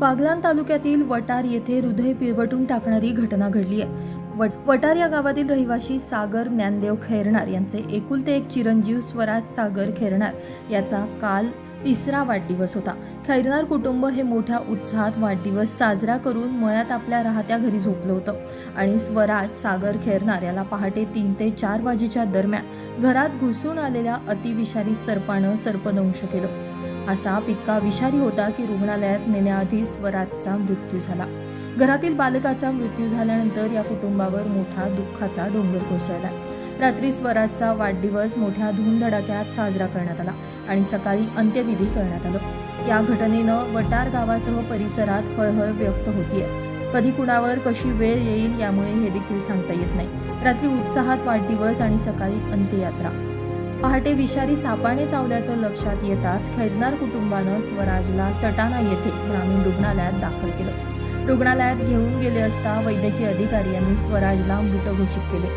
पागलान तालुक्यातील वटार येथे हृदय पिळवटून टाकणारी घटना घडली आहे. वट वटार या गावातील रहिवासी सागर ज्ञानदेव खैरणार यांचे एकुलते एक चिरंजीव स्वराज सागर खैरणार याचा काल तिसरा वाढदिवस होता. खैरनार कुटुंब हे मोठ्या उत्साहात वाढदिवस साजरा करून मयात आपल्या राहत्या घरी झोपलं होतं आणि स्वराज सागर खैरनार याला पहाटे तीन ते चार वाजेच्या दरम्यान घरात घुसून आलेल्या अतिविषारी सर्पानं सर्पदंश केलं. हा साप इतका विषारी होता की रुग्णालयात नेण्याआधी स्वराजचा मृत्यू झाला. घरातील बालकाचा मृत्यू झाल्यानंतर या कुटुंबावर मोठा दुःखाचा डोंगर कोसळला. रात्री स्वराजचा वाढदिवस मोठ्या धूमधडाक्यात साजरा करण्यात आला आणि सकाळी अंत्यविधी करण्यात आलं. या घटनेनं वटार गावासह परिसरात हळहळ व्यक्त होतीये. कधी कुणावर कशी वेळ येईल यामुळे हे देखील सांगता येत नाही. रात्री उत्साहात वाढदिवस आणि सकाळी अंत्ययात्रा. पहाटे विषारी सापाने चावल्याचं लक्षात येताच खैरनार कुटुंबानं स्वराजला सटाणा येथे ग्रामीण रुग्णालयात दाखल केलं. रुग्णालयात घेऊन गेले असता वैद्यकीय अधिकारी यांनी स्वराजला मृत घोषित केले.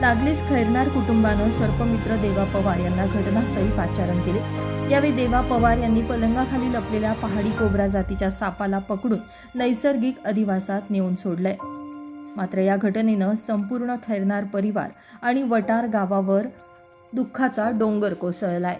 लागलीच खैरनार कुटुंबानं सर्पमित्र देवा पवार यांना घटनास्थळी पाचारण केले. यावेळी देवा पवार यांनी पलंगाखाली लपलेल्या पहाडी कोबरा जातीच्या सापाला पकडून नैसर्गिक अधिवासात नेऊन सोडलंय. मात्र या घटनेनं संपूर्ण खैरनार परिवार आणि वटार गावावर दुःखाचा डोंगर कोसळलाय.